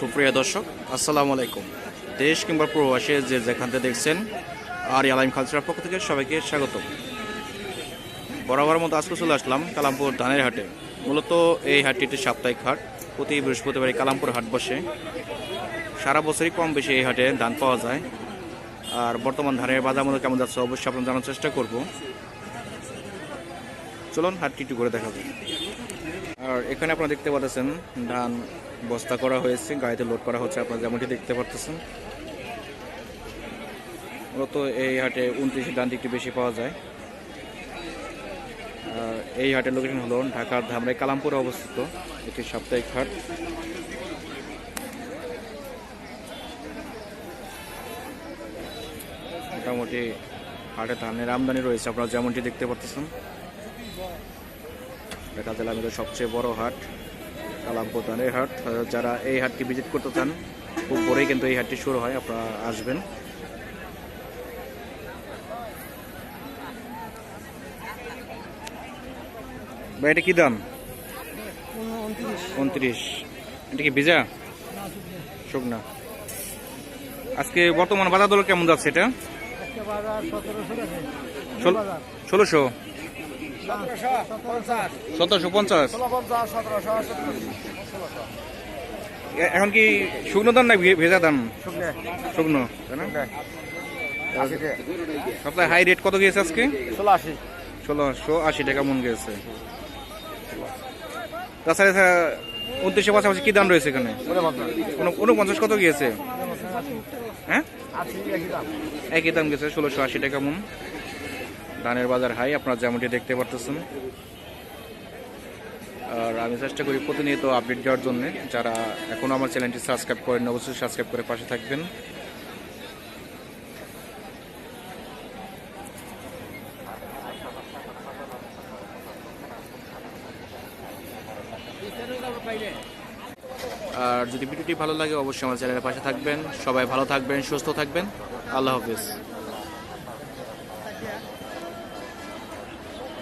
সুপ্রিয় দর্শক, আসসালামু আলাইকুম। দেশ কিংবা প্রবাসে যে যেখান থেকে দেখছেন আর আলাইম কালচারের পক্ষ থেকে সবাইকে স্বাগত বরাবর মতো আজকে চলে আসলাম কালামপুর ধানের হাটে। মূলত এই হাটটি একটি সাপ্তাহিক হাট, প্রতি বৃহস্পতিবার কালামপুর হাট বসে। সারা বছরই কম বেশি এই হাটে ধান পাওয়া যায়। আর বর্তমান ধানের বাজার মধ্যে কেমন যাচ্ছে, অবশ্যই আপনার জানার চেষ্টা করব। চলুন হাটটি একটু করে দেখাবো আর এখানে আপনারা দেখতে পাচ্ছেন ধান বস্তা করা হয়েছে, গাড়িতে লোড করা হচ্ছে, আপনারা যেমনটি দেখতে পাচ্ছেন মূলত এই হাটে উনত্রিশে ধান একটু বেশি পাওয়া যায়। আর এই হাটের লোকেশন হলো ঢাকার ধামরাই, কালামপুরে অবস্থিত একটি সাপ্তাহিক হাট। মোটামুটি হাটে ধানের আমদানি রয়েছে, আপনারা যেমনটি দেখতে পাচ্ছেন দেখা যায় আমাদের সবচেয়ে বড় হাট কালামপুর ধানের হাট যারা এই হাটটি ভিজিট করতে চান খুব ভোরেই কিন্তু এই হাটটি শুরু হয় আপনারা আসবেন। ভাই এটা কি দাম? উনত্রিশ। এটা কি ভিজা? শুকনা। আজকে বর্তমান বাজার দর কেমন যাচ্ছে এটা? ষোলোশো। সতেরোশো পঞ্চাশ। এখন কি শুকনো দাম না ভেজা দাম শুকনো। সপ্তাহে হাই রেট কত গিয়েছে আজকে? ষোলোশো আশি। টাকা মন গেছে তাছাড়া উনত্রিশে পাশাপাশি কি দাম রয়েছে এখানে? উন- উনপঞ্চাশ কত গিয়েছে? হ্যাঁ? একই দাম। গেছে ষোলোশো আশি টাকা মন। ধানের বাজার হাই, আপনারা যেমনটি দেখতে পারতেছেন। আর আমি চেষ্টা করি প্রতিনিয়ত আপডেট দেওয়ার জন্য। যারা এখনও আমার চ্যানেলটি সাবস্ক্রাইব করেন অবশ্যই সাবস্ক্রাইব করে পাশে থাকবেন। আর যদি ভিডিওটি ভালো লাগে, অবশ্যই আমার চ্যানেলের পাশে থাকবেন। সবাই ভালো থাকবেন, সুস্থ থাকবেন। আল্লাহ হাফিজ।